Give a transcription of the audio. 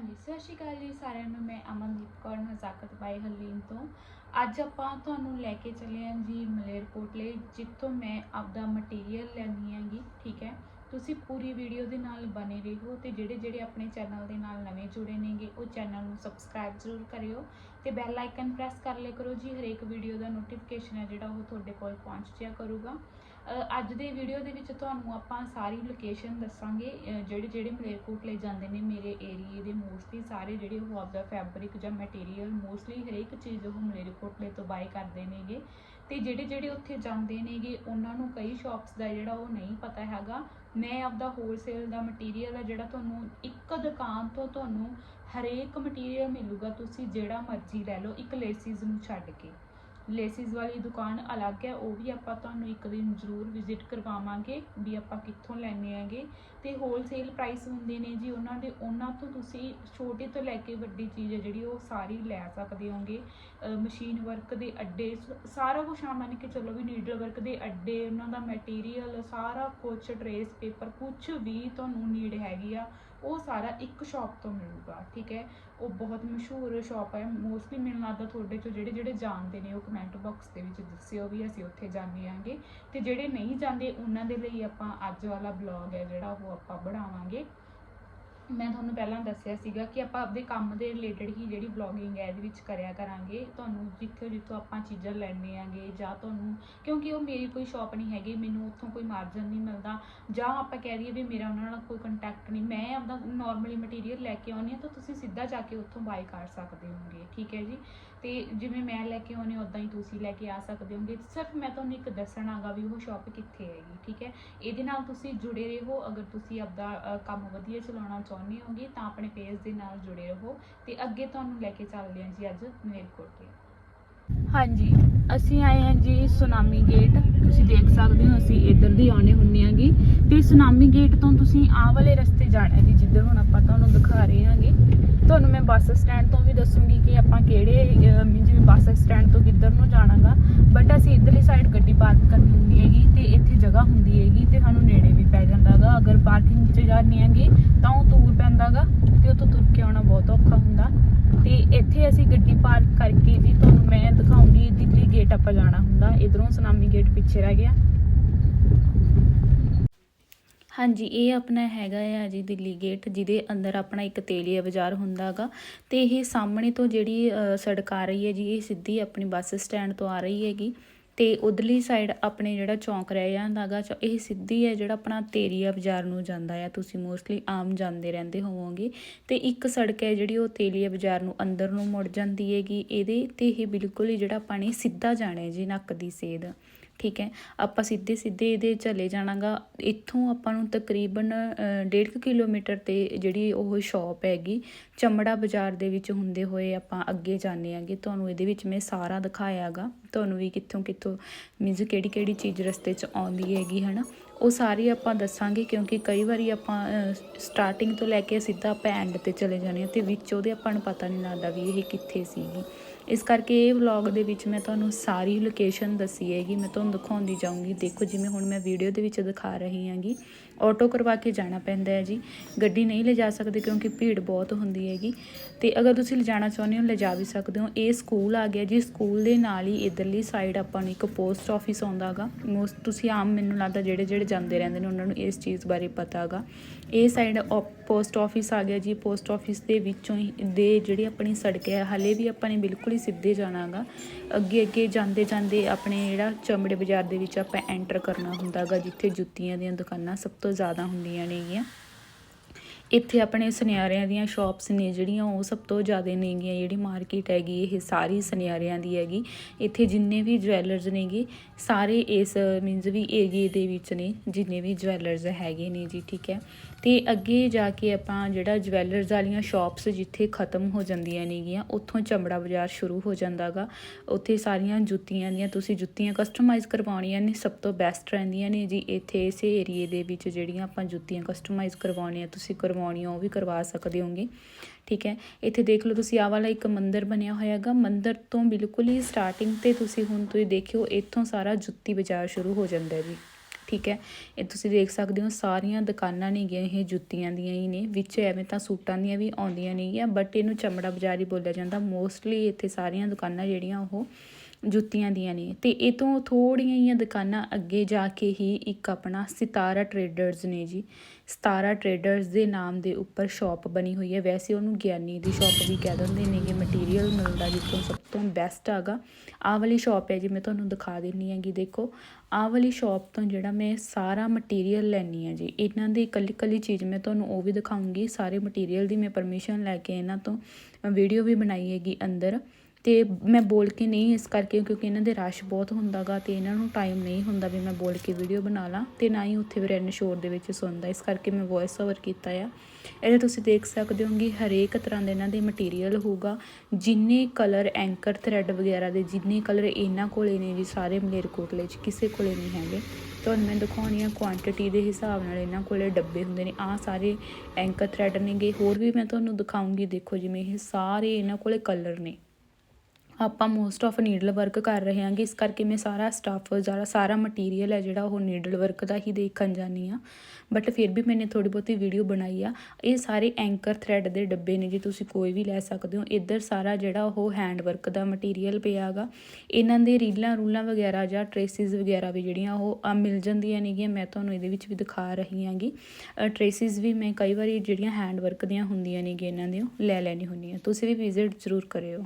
ਹਾਂਜੀ, ਸਤਿ ਸ਼੍ਰੀ ਅਕਾਲ ਜੀ ਸਾਰਿਆਂ ਨੂੰ, ਮੈਂ ਅਮਨਦੀਪ ਕੌਰ, ਨਜ਼ਾਕਤ ਬਾਈ ਹਲੀਨ ਤੋਂ। ਅੱਜ ਆਪਾਂ ਤੁਹਾਨੂੰ ਲੈ ਕੇ ਚੱਲੇ ਹਾਂ ਜੀ ਮਲੇਰਕੋਟਲੇ ਜਿੱਥੋਂ ਮੈਂ ਆਪਦਾ ਮਟੀਰੀਅਲ ਲੈਣੀ ਹੈਗੀ, ਠੀਕ ਹੈ? ਤੁਸੀਂ ਪੂਰੀ ਵੀਡੀਓ ਦੇ ਨਾਲ ਬਨੇ ਰਹੋ ਤੇ ਜਿਹੜੇ ਜਿਹੜੇ ਆਪਣੇ ਚੈਨਲ ਦੇ ਨਾਲ ਨਵੇਂ ਜੁੜੇ ਨੇਗੇ, ਉਹ ਚੈਨਲ ਨੂੰ ਸਬਸਕ੍ਰਾਈਬ ਜ਼ਰੂਰ ਕਰਿਓ ਤੇ ਬੈਲ ਆਈਕਨ ਪ੍ਰੈਸ ਕਰ ਲਿਆ ਕਰੋ ਜੀ, ਹਰੇਕ ਵੀਡੀਓ ਦਾ ਨੋਟੀਫਿਕੇਸ਼ਨ ਹੈ ਜਿਹੜਾ ਉਹ ਤੁਹਾਡੇ ਕੋਲ ਪਹੁੰਚ ਜਾਇਆ ਕਰੂਗਾ। ਅੱਜ ਦੇ ਵੀਡੀਓ ਦੇ ਵਿੱਚ ਤੁਹਾਨੂੰ ਆਪਾਂ ਸਾਰੀ ਲੋਕੇਸ਼ਨ ਦੱਸਾਂਗੇ ਜਿਹੜੇ ਜਿਹੜੇ ਮਲੇਰਕੋਟਲੇ ਜਾਂਦੇ ਨੇ ਮੇਰੇ ਏਰੀਏ ਦੇ ਮੋਸਟਲੀ ਸਾਰੇ ਜਿਹੜੇ ਉਹ ਆਪਦਾ ਫੈਬਰਿਕ ਜਾਂ ਮਟੀਰੀਅਲ ਮੋਸਟਲੀ ਹਰੇਕ ਚੀਜ਼ ਉਹ ਮਲੇਰਕੋਟਲੇ ਤੋਂ ਬਾਈ ਕਰਦੇ ਨੇਗੇ। ਤੇ ਜਿਹੜੇ ਜਿਹੜੇ ਉੱਥੇ ਜਾਂਦੇ ਨੇਗੇ, ਉਹਨਾਂ ਨੂੰ ਕਈ ਸ਼ਾਪਸ ਦਾ ਜਿਹੜਾ ਉਹ ਨਹੀਂ ਪਤਾ ਹੈਗਾ। ਮੈਂ ਆਪਦਾ ਹੋਲਸੇਲ ਦਾ ਮਟੀਰੀਅਲ ਆ ਜਿਹੜਾ ਤੁਹਾਨੂੰ ਇੱਕ ਦੁਕਾਨ ਤੋਂ ਤੁਹਾਨੂੰ ਹਰੇਕ ਮਟੀਰੀਅਲ ਮਿਲੂਗਾ ਤੁਸੀਂ ਜਿਹੜਾ ਮਰਜ਼ੀ ਲੈ ਲਓ ਇੱਕ ਲੇਸਿਸ ਨੂੰ ਛੱਡ ਕੇ। ਲੇਸਿਸ ਵਾਲੀ ਦੁਕਾਨ ਅਲੱਗ ਹੈ, ਉਹ ਵੀ ਆਪਾਂ ਤੁਹਾਨੂੰ ਇੱਕ ਦਿਨ ਜ਼ਰੂਰ ਵਿਜ਼ਿਟ ਕਰਵਾਵਾਂਗੇ ਵੀ ਆਪਾਂ ਕਿੱਥੋਂ ਲੈਣੇ ਆਂਗੇ ਤੇ ਹੋਲਸੇਲ ਪ੍ਰਾਈਸ ਹੁੰਦੇ ਨੇ ਜੀ, ਉਹਨਾਂ ਦੇ, ਉਹਨਾਂ ਤੋਂ ਤੁਸੀਂ ਛੋਟੇ ਤੋਂ ਲੈ ਕੇ ਵੱਡੀ ਚੀਜ਼ ਹੈ ਜਿਹੜੀ ਉਹ ਸਾਰੀ ਲੈ ਸਕਦੇ ਹੋਗੇ। ਮਸ਼ੀਨ ਵਰਕ ਦੇ ਅੱਡੇ ਸ- ਸਾਰਾ ਕੁਝ ਆ ਮੰਨ ਕੇ ਚੱਲੋ ਵੀ ਨੀਡਲ ਵਰਕ ਦੇ ਅੱਡੇ, ਉਹਨਾਂ ਦਾ ਮਟੀਰੀਅਲ ਸਾਰਾ ਕੁਝ ਟਰੇਸ ਪੇਪਰ ਕੁਝ ਵੀ ਤੁਹਾਨੂੰ ਨੀਡ ਹੈਗੀ ਆ। ਉਹ ਸਾਰਾ ਇੱਕ ਸ਼ਾਪ ਤੋਂ ਮਿਲੂਗਾ, ਠੀਕ ਹੈ? ਉਹ ਬਹੁਤ ਮਸ਼ਹੂਰ ਸ਼ਾਪ ਹੈ ਮੋਸਟਲੀ ਮੈਨੂੰ ਲੱਗਦਾ ਤੁਹਾਡੇ ਚੋਂ ਜਿਹੜੇ ਜਿਹੜੇ ਜਾਣਦੇ ਨੇ, ਉਹ ਕਮੈਂਟ ਬਾਕਸ ਦੇ ਵਿੱਚ ਦੱਸਿਓ ਵੀ ਅਸੀਂ ਉੱਥੇ ਜਾਂਦੇ ਆਂਗੇ। ਤੇ ਜਿਹੜੇ ਨਹੀਂ ਜਾਂਦੇ, ਉਹਨਾਂ ਦੇ ਲਈ ਆਪਾਂ ਅੱਜ ਵਾਲਾ ਬਲੌਗ ਹੈ ਜਿਹੜਾ ਉਹ ਆਪਾਂ ਬਣਾਵਾਂਗੇ। ਮੈਂ ਤੁਹਾਨੂੰ ਪਹਿਲਾਂ ਦੱਸਿਆ ਸੀਗਾ ਕਿ ਆਪਾਂ ਆਪਦੇ ਕੰਮ ਦੇ ਰਿਲੇਟਡ ਹੀ ਜਿਹੜੀ ਵਲੌਗਿੰਗ ਹੈ ਇਹਦੇ ਵਿੱਚ ਕਰਿਆ ਕਰਾਂਗੇ। ਤੁਹਾਨੂੰ ਜਿੱਥੋਂ ਜਿੱਥੋਂ ਆਪਾਂ ਚੀਜ਼ਾਂ ਲੈਣੇ ਆਂਗੇ ਜਾਂ ਤੁਹਾਨੂੰ, ਕਿਉਂਕਿ ਉਹ ਮੇਰੀ ਕੋਈ ਸ਼ਾਪ ਨਹੀਂ ਹੈਗੀ, ਮੈਨੂੰ ਉੱਥੋਂ ਕੋਈ ਮਾਰਜਨ ਨਹੀਂ ਮਿਲਦਾ। ਜਾਂ ਆਪਾਂ ਕਹਿ ਦਈਏ ਵੀ ਮੇਰਾ ਉਹਨਾਂ ਨਾਲ ਕੋਈ ਕੰਟੈਕਟ ਨਹੀਂ। ਮੈਂ ਆਪਦਾ ਨਾਰਮਲੀ ਮਟੀਰੀਅਲ ਲੈ ਕੇ ਆਉਂਦੀ ਹਾਂ ਤਾਂ ਤੁਸੀਂ ਸਿੱਧਾ ਜਾ ਕੇ ਉੱਥੋਂ ਬਾਈ ਕਰ ਸਕਦੇ ਹੋਗੇ ਠੀਕ ਹੈ ਜੀ? ਤੇ ਜਿਵੇਂ ਮੈਂ ਲੈ ਕੇ ਆਉਂਦੀ ਉਦਾਂ ਹੀ ਤੁਸੀਂ ਲੈ ਕੇ ਆ ਸਕਦੇ ਹੋਗੇ। ਸਿਰਫ ਮੈਂ ਤੁਹਾਨੂੰ ਇੱਕ ਦੱਸਣਾਗਾ ਵੀ ਉਹ ਸ਼ਾਪ ਕਿੱਥੇ ਹੈਗੀ, ਠੀਕ ਹੈ? ਇਹਦੇ ਨਾਲ ਤੁਸੀਂ ਜੁੜੇ ਰਹੋ। ਅਗਰ ਤੁਸੀਂ ਆਪਦਾ ਕੰਮ ਵਧੀਆ ਚਲਾਉਣਾ ਚਾਹੁੰਦੇ ਹੋਗੇ, ਤਾਂ ਆਪਣੇ ਪੇਜ ਦੇ ਨਾਲ ਜੁੜੇ ਰਹੋ। ਤੇ ਅੱਗੇ ਤੁਹਾਨੂੰ ਲੈ ਕੇ ਚੱਲਦੇ ਹਾਂ ਜੀ ਅੱਜ ਮਲੇਰਕੋਟਲੇ ਹਾਂਜੀ ਅਸੀਂ ਆਏ ਹਾਂ ਜੀ ਸੁਨਾਮੀ ਗੇਟ। ਤੁਸੀਂ ਦੇਖ ਸਕਦੇ ਹੋ ਅਸੀਂ ਇੱਧਰ ਦੀ ਆਉਣੇ ਹੁੰਨੇ ਆਂਗੇ ਤੇ ਸੁਨਾਮੀ ਗੇਟ ਤੋਂ ਤੁਸੀਂ ਆਹ ਵਾਲੇ ਰਸਤੇ ਜਾਣਾ ਜੀ ਜਿੱਧਰ ਹੁਣ ਆਪਾਂ ਤੁਹਾਨੂੰ ਦਿਖਾ ਰਹੇ ਹਾਂਗੇ ਤੁਹਾਨੂੰ ਮੈਂ ਬੱਸ ਸਟੈਂਡ ਤੋਂ ਵੀ ਦੱਸੂਗੀ ਕਿ ਆਪਾਂ ਕਿਹੜੇ ਅਹ, ਜਿਵੇਂ ਬੱਸ ਸਟੈਂਡ ਤੋਂ ਕਿੱਧਰ ਨੂੰ ਜਾਣਾਗਾ। ਬਟ ਅਸੀਂ ਇੱਧਰਲੀ ਸਾਈਡ ਗੱਡੀ ਪਾਰਕ ਕਰਨੀ ਹੁੰਦੀ ਹੈਗੀ ਤੇ ਇੱਥੇ ਜਗ੍ਹਾ ਹੁੰਦੀ ਹੈਗੀ ਤੇ ਸਾਨੂੰ ਨੇੜੇ ਵੀ ਪੈ ਜਾਂਦਾਗਾ। ਅਗਰ ਪਾਰਕਿੰਗ 'ਚ ਜਾਣੀ ਹੈਗੇ ਤਾਂ ਉਹ ਦੂਰ ਪੈਂਦਾਗਾ ਤੇ ਉੱਥੋਂ ਤੁਰ ਕੇ ਆਉਣਾ ਬਹੁਤ ਔਖਾ ਹੁੰਦਾ। ਤੇ ਇੱਥੇ ਅਸੀਂ ਗੱਡੀ ਪਾਰਕ ਕਰਕੇ ਜੀ ਤੁਹਾਨੂੰ ਮੈਂ ਦਿਖਾਉਂਗੀ ਦਿੱਲੀ ਗੇਟ ਆਪਾਂ ਜਾਣਾ ਹੁੰਦਾ। ਇਧਰੋਂ ਸੁਨਾਮੀ ਗੇਟ ਪਿੱਛੇ ਰਹਿ ਗਿਆ। ਹਾਂਜੀ ਇਹ ਆਪਣਾ ਹੈਗਾ ਆ ਜੀ ਦਿੱਲੀ ਗੇਟ ਜਿਹਦੇ ਅੰਦਰ ਆਪਣਾ ਇੱਕ ਤੇਲੀਆ ਬਾਜ਼ਾਰ ਹੁੰਦਾਗਾ ਤੇ ਇਹ ਸਾਹਮਣੇ ਤੋਂ ਜਿਹੜੀ ਅ, ਸੜਕ ਆ ਰਹੀ ਹੈ ਜੀ ਇਹ ਸਿੱਧੀ ਆਪਣੀ ਬੱਸ ਸਟੈਂਡ ਤੋਂ ਆ ਰਹੀ ਹੈਗੀ। ਤੇ ਉਧਰਲੀ ਸਾਈਡ ਆਪਣੇ ਜਿਹੜਾ ਚੌਂਕ ਰਹਿ ਜਾਂਦਾਗਾ ਚੌ- ਇਹ ਸਿੱਧੀ ਹੈ ਜਿਹੜਾ ਆਪਣਾ ਤੇਰੀਆ ਬਾਜ਼ਾਰ ਨੂੰ ਜਾਂਦਾ ਆ। ਤੁਸੀਂ ਮੋਸਟਲੀ ਆਮ ਜਾਂਦੇ ਰਹਿੰਦੇ ਹੋਵੋਗੇ। ਤੇ ਇੱਕ ਸੜਕ ਹੈ ਜਿਹੜੀ ਉਹ ਤੇਲੀਆ ਬਾਜ਼ਾਰ ਨੂੰ ਅੰਦਰ ਨੂੰ ਮੁੜ ਜਾਂਦੀ ਹੈਗੀ। ਇਹਦੇ ਤੇ ਇਹ ਬਿਲਕੁਲ ਹੀ ਜਿਹੜਾ ਪਾਣੀ ਸਿੱਧਾ ਜਾਣਾ ਹੈ ਜੀ ਨੱਕ ਦੀ ਸੇਧ। ਠੀਕ ਹੈ, ਆਪਾਂ ਸਿੱਧੇ ਸਿੱਧੇ ਇਹਦੇ ਚਲੇ ਜਾਣਾਗਾ। ਇੱਥੋਂ ਆਪਾਂ ਨੂੰ ਤਕਰੀਬਨ 1.5 ਕਿਲੋਮੀਟਰ ਤੇ ਜਿਹੜੀ ਉਹ ਸ਼ਾਪ ਹੈਗੀ, ਚਮੜਾ ਬਾਜ਼ਾਰ ਦੇ ਵਿੱਚ ਹੁੰਦੇ ਹੋਏ ਆਪਾਂ ਅੱਗੇ ਜਾਂਦੇ ਆਂਗੇ। ਤੁਹਾਨੂੰ ਇਹਦੇ ਵਿੱਚ ਮੈਂ ਸਾਰਾ ਦਿਖਾਇਆਗਾ। ਤੁਹਾਨੂੰ ਵੀ ਕਿੱਥੋਂ ਕਿੱਥੋਂ ਮੀਨਸ ਕਿਹੜੀ ਕਿਹੜੀ ਚੀਜ਼ ਰਸਤੇ 'ਚ ਆਉਂਦੀ ਹੈਗੀ, ਹਨਾ। ਉਹ ਸਾਰੀ ਆਪਾਂ ਦੱਸਾਂਗੇ ਕਿਉਂਕਿ ਕਈ ਵਾਰੀ ਆਪਾਂ ਸਟਾਰਟਿੰਗ ਤੋਂ ਲੈ ਕੇ ਸਿੱਧਾ ਆਪਾਂ ਐਂਡ ਤੇ ਚਲੇ ਜਾਂਦੇ ਹਾਂ ਤੇ ਵਿੱਚ ਉਹਦੇ ਆਪਾਂ ਨੂੰ ਪਤਾ ਨਹੀਂ ਲੱਗਦਾ ਵੀ ਇਹ ਕਿੱਥੇ ਸੀਗੀ। ਇਸ ਕਰਕੇ ਇਹ ਵਲੌਗ ਦੇ ਵਿੱਚ ਮੈਂ ਤੁਹਾਨੂੰ ਸਾਰੀ ਲੋਕੇਸ਼ਨ ਦੱਸੀ ਹੈਗੀ, ਮੈਂ ਤੁਹਾਨੂੰ ਦਿਖਾਉਂਦੀ ਜਾਊਂਗੀ। ਦੇਖੋ ਜਿਵੇਂ ਹੁਣ ਮੈਂ ਵੀਡੀਓ ਦੇ ਵਿੱਚ ਦਿਖਾ ਰਹੀ ਹਾਂਗੀ ਆਟੋ ਕਰਵਾ ਕੇ ਜਾਣਾ ਪੈਂਦਾ ਹੈ ਜੀ। ਗੱਡੀ ਨਹੀਂ ਲਿਜਾ ਸਕਦੇ ਕਿਉਂਕਿ ਭੀੜ ਬਹੁਤ ਹੁੰਦੀ ਹੈਗੀ। ਤੇ ਅਗਰ ਤੁਸੀਂ ਲਿਜਾਣਾ ਚਾਹੁੰਦੇ ਹੋ, ਲਿਜਾ ਵੀ ਸਕਦੇ ਹੋ। ਇਹ ਸਕੂਲ ਆ ਗਿਆ ਜੀ। ਸਕੂਲ ਦੇ ਨਾਲ ਹੀ ਇਧਰਲੀ ਸਾਈਡ ਆਪਾਂ ਨੂੰ ਇੱਕ ਪੋਸਟ ਆਫਿਸ ਆਉਂਦਾਗਾ ਮੋਸਟ ਤੁਸੀਂ ਆਮ ਮੈਨੂੰ ਲੱਗਦਾ ਜਿਹੜੇ ਜਿਹੜੇ ਜਾਂਦੇ ਰਹਿੰਦੇ ਨੇ, ਉਹਨਾਂ ਨੂੰ ਇਸ ਚੀਜ਼ ਬਾਰੇ ਪਤਾ ਹੈਗਾ ਇਹ ਸਾਈਡ ਪੋਸਟ ਆਫਿਸ ਆ ਗਿਆ ਜੀ। ਪੋਸਟ ਆਫਿਸ ਦੇ ਵਿੱਚੋਂ ਹੀ, ਦੇ ਜਿਹੜੀ ਆਪਣੀ ਸੜਕ ਹੈ, ਹਲੇ ਵੀ ਆਪਾਂ ਨੇ ਬਿਲਕੁਲ ਹੀ ਸਿੱਧੇ ਜਾਣਾਗਾ ਅੱਗੇ ਅੱਗੇ ਜਾਂਦੇ ਜਾਂਦੇ ਆਪਣੇ ਜਿਹੜਾ ਚਮੜੇ ਬਾਜ਼ਾਰ ਦੇ ਵਿੱਚ ਆਪਾਂ ਐਂਟਰ ਕਰਨਾ ਹੁੰਦਾਗਾ ਜਿੱਥੇ ਜੁੱਤੀਆਂ ਦੀਆਂ ਦੁਕਾਨਾਂ ਸਭ ਤੋਂ ਜ਼ਿਆਦਾ ਹੁੰਦੀਆਂ ਨੇਗੀਆਂ। ਇੱਥੇ ਆਪਣੇ ਸੁਨਿਆਰਿਆਂ ਦੀਆਂ ਸ਼ਾਪਸ ਨੇ ਜਿਹੜੀਆਂ, ਉਹ ਸਭ ਤੋਂ ਜ਼ਿਆਦਾ ਨੇਗੀਆਂ। ਜਿਹੜੀ ਮਾਰਕੀਟ ਹੈਗੀ, ਇਹ ਸਾਰੀ ਸੁਨਿਆਰਿਆਂ ਦੀ ਹੈਗੀ। ਇੱਥੇ ਜਿੰਨੇ ਵੀ ਜਵੈਲਰਸ ਨੇਗੇ, ਸਾਰੇ ਇਸ ਮੀਨਜ਼ ਵੀ ਏਰੀਏ ਦੇ ਵਿੱਚ ਨੇ, ਜਿੰਨੇ ਵੀ ਜਵੈਲਰਸ ਹੈਗੇ ਨੇ ਜੀ, ਠੀਕ ਹੈ। ਤੇ ਅੱਗੇ ਜਾ ਕੇ ਆਪਾਂ ਜਿਹੜਾ ਜਵੈਲਰਸ ਵਾਲੀਆਂ ਸ਼ਾਪਸ ਜਿੱਥੇ ਖਤਮ ਹੋ ਜਾਂਦੀਆਂ ਨੇਗੀਆਂ, ਉੱਥੋਂ ਚਮੜਾ ਬਾਜ਼ਾਰ ਸ਼ੁਰੂ ਹੋ ਜਾਂਦਾਗਾ। ਉੱਥੇ ਸਾਰੀਆਂ ਜੁੱਤੀਆਂ ਦੀਆਂ, ਤੁਸੀਂ ਜੁੱਤੀਆਂ ਕਸਟਮਾਈਜ਼ ਕਰਵਾਉਣੀਆਂ ਨੇ, ਸਭ ਤੋਂ ਬੈਸਟ ਰਹਿੰਦੀਆਂ ਨੇ ਜੀ। ਇੱਥੇ ਇਸੇ ਏਰੀਏ ਦੇ ਵਿੱਚ ਜਿਹੜੀਆਂ ਆਪਾਂ ਜੁੱਤੀਆਂ ਕਸਟਮਾਈਜ਼ ਕਰਵਾਉਣੀਆਂ, ਤੁਸੀਂ ਕਰਵਾਉਣੀਆਂ, ਉਹ ਵੀ ਕਰਵਾ ਸਕਦੇ ਹੋਗੇ। ਠੀਕ ਹੈ? ਇੱਥੇ ਦੇਖ ਲਓ ਤੁਸੀਂ, ਆਹ ਵਾਲਾ ਇੱਕ ਮੰਦਿਰ ਬਣਿਆ ਹੋਇਆ ਹੈਗਾ ਮੰਦਿਰ ਤੋਂ ਬਿਲਕੁਲ ਹੀ ਸਟਾਰਟਿੰਗ ਤੇ ਤੁਸੀਂ ਹੁਣ ਤੁਸੀਂ ਦੇਖਿਓ, ਇੱਥੋਂ ਸਾਰਾ ਜੁੱਤੀ ਬਾਜ਼ਾਰ ਸ਼ੁਰੂ ਹੋ ਜਾਂਦਾ ਹੈ ਜੀ। ਠੀਕ ਹੈ। ਇਹ ਤੁਸੀਂ ਦੇਖ ਸਕਦੇ ਹੋ ਸਾਰੀਆਂ ਦੁਕਾਨਾਂ ਨਹੀਂ ਗਈਆਂ, ਇਹ ਜੁੱਤੀਆਂ ਦੀਆਂ ਹੀ ਨੇ। ਵਿੱਚ ਐਵੇਂ ਤਾਂ ਸੂਟਾਂ ਦੀਆਂ ਵੀ ਆਉਂਦੀਆਂ ਨਹੀਂ ਆ ਬਟ ਇਹਨੂੰ ਚਮੜਾ ਬਾਜ਼ਾਰ ਹੀ ਬੋਲਿਆ ਜਾਂਦਾ। ਮੋਸਟਲੀ ਇੱਥੇ ਸਾਰੀਆਂ ਦੁਕਾਨਾਂ ਜਿਹੜੀਆਂ ਉਹ ਜੁੱਤੀਆਂ ਦੀਆਂ ਨੇ। ਤੇ ਇਹ ਤੋਂ ਥੋੜੀਆਂ ਜਿਹੀਆਂ ਦੁਕਾਨਾਂ ਅੱਗੇ ਜਾ ਕੇ ਹੀ ਇੱਕ ਆਪਣਾ ਸਿਤਾਰਾ ਟਰੇਡਰਸ ਨੇ ਜੀ। ਸਿਤਾਰਾ ਟਰੇਡਰਸ ਦੇ ਨਾਮ ਦੇ ਉੱਪਰ ਸ਼ਾਪ ਬਣੀ ਹੋਈ ਹੈ। ਵੈਸੇ ਉਹਨੂੰ ਗਿਆਨੀ ਦੀ ਸ਼ਾਪ ਵੀ ਕਹਿ ਦਿੰਦੇ ਨੇਗੇ ਮਟੀਰੀਅਲ ਮਿਲਦਾ ਜਿੱਥੋਂ ਸਭ ਤੋਂ ਬੈਸਟ ਹੈਗਾ। ਆਹ ਵਾਲੀ ਸ਼ਾਪ ਹੈ ਜੀ, ਮੈਂ ਤੁਹਾਨੂੰ ਦਿਖਾ ਦਿੰਨੀ ਹੈਗੀ ਦੇਖੋ। ਆਹ ਵਾਲੀ ਸ਼ਾਪ ਤੋਂ ਜਿਹੜਾ ਮੈਂ ਸਾਰਾ ਮਟੀਰੀਅਲ ਲੈਣੀ ਹੈ ਜੀ, ਇਹਨਾਂ ਦੀ ਇਕੱਲੀ ਇਕੱਲੀ ਚੀਜ਼ ਮੈਂ ਤੁਹਾਨੂੰ ਉਹ ਵੀ ਦਿਖਾਉਂਗੀ। ਸਾਰੇ ਮਟੀਰੀਅਲ ਦੀ ਮੈਂ ਪਰਮਿਸ਼ਨ ਲੈ ਕੇ ਇਹਨਾਂ ਤੋਂ ਵੀਡੀਓ ਵੀ ਬਣਾਈ ਹੈਗੀ ਅੰਦਰ। ਤੇ ਮੈਂ ਬੋਲ ਕੇ ਨਹੀਂ ਇਸ ਕਰਕੇ, ਕਿਉਂਕਿ ਇਹਨਾਂ ਦੇ ਰਸ਼ ਬਹੁਤ ਹੁੰਦਾਗਾ ਤੇ ਇਹਨਾਂ ਨੂੰ ਟਾਈਮ ਨਹੀਂ ਹੁੰਦਾ ਵੀ ਮੈਂ ਬੋਲ ਕੇ ਵੀਡੀਓ ਬਣਾ ਲਾਂ ਤੇ ਨਾ ਹੀ ਉੱਥੇ ਵਰਨ ਸ਼ੋਰ ਦੇ ਵਿੱਚ ਸੁਣਦਾ। ਇਸ ਕਰਕੇ ਮੈਂ ਵੌਇਸ ਓਵਰ ਕੀਤਾ ਆ। ਇਹਦੇ ਤੁਸੀਂ ਦੇਖ ਸਕਦੇ ਹੋਗੇ ਹਰੇਕ ਤਰ੍ਹਾਂ ਦੇ ਇਹਨਾਂ ਦੇ ਮਟੀਰੀਅਲ ਹੋਊਗਾ, ਜਿੰਨੇ ਕਲਰ ਐਂਕਰ ਥ੍ਰੈਡ ਵਗੈਰਾ ਦੇ, ਜਿੰਨੇ ਕਲਰ ਇਹਨਾਂ ਕੋਲੇ ਨੇ ਜੀ ਸਾਰੇ ਮਲੇਰਕੋਟਲੇ 'ਚ, ਕਿਸੇ ਕੋਲੇ ਨਹੀਂ ਹੈਗੇ। ਤੁਹਾਨੂੰ ਮੈਂ ਦਿਖਾਉਣੀ ਆ ਕੁਆਂਟੀਟੀ ਦੇ ਹਿਸਾਬ ਨਾਲ ਇਹਨਾਂ ਕੋਲੇ ਡੱਬੇ ਹੁੰਦੇ ਨੇ। ਆਹ ਸਾਰੇ ਐਂਕਰ ਥ੍ਰੈਡ ਨੇਗੇ। ਹੋਰ ਵੀ ਮੈਂ ਤੁਹਾਨੂੰ ਦਿਖਾਉਂਗੀ, ਦੇਖੋ ਜਿਵੇਂ ਇਹ ਸਾਰੇ ਇਹਨਾਂ ਕੋਲੇ ਕਲਰ ਨੇ। ਆਪਾਂ ਮੋਸਟ ਆਫ ਨੀਡਲ ਵਰਕ ਕਰ ਰਹੇ ਹਾਂਗੇ, ਇਸ ਕਰਕੇ ਮੈਂ ਸਾਰਾ ਸਟੱਫ ਜਿਹੜਾ ਸਾਰਾ ਮਟੀਰੀਅਲ ਹੈ ਜਿਹੜਾ ਉਹ ਨੀਡਲ ਵਰਕ ਦਾ ਹੀ ਦੇਖਣ ਜਾਨੀ ਆ ਬਟ ਫਿਰ ਵੀ ਮੈਨੇ ਥੋੜੀ ਬਹੁਤੀ ਵੀਡੀਓ ਬਣਾਈ ਆ। ਇਹ ਸਾਰੇ ਐਂਕਰ ਥ੍ਰੈਡ ਦੇ ਡੱਬੇ ਨੇ ਜੀ, ਤੁਸੀਂ ਕੋਈ ਵੀ ਲੈ ਸਕਦੇ ਹੋ। ਇੱਧਰ ਸਾਰਾ ਜਿਹੜਾ ਉਹ ਹੈਂਡ ਵਰਕ ਦਾ ਮਟੀਰੀਅਲ ਪਿਆਗਾ ਇਹਨਾਂ ਦੇ ਰੀਲਾਂ ਰੂਲਾਂ ਵਗੈਰਾ ਜਾਂ ਟ੍ਰੇਸਿਸ ਵਗੈਰਾ ਵੀ ਜਿਹੜੀਆਂ ਉਹ ਮਿਲ ਜਾਂਦੀਆਂ ਨੇਗੀਆਂ, ਮੈਂ ਤੁਹਾਨੂੰ ਇਹਦੇ ਵਿੱਚ ਵੀ ਦਿਖਾ ਰਹੀ ਹਾਂਗੀ। ਟ੍ਰੇਸਿਸ ਵੀ ਮੈਂ ਕਈ ਵਾਰੀ ਜਿਹੜੀਆਂ ਹੈਂਡ ਵਰਕ ਦੀਆਂ ਹੁੰਦੀਆਂ ਨੇਗੀਆਂ, ਇਹਨਾਂ ਦੀਆਂ ਲੈ ਲੈਣੀ ਹੁੰਦੀ ਹੁੰਦੀਆਂ ਤੁਸੀਂ ਵੀ ਵਿਜ਼ਿਟ ਜ਼ਰੂਰ ਕਰਿਓ।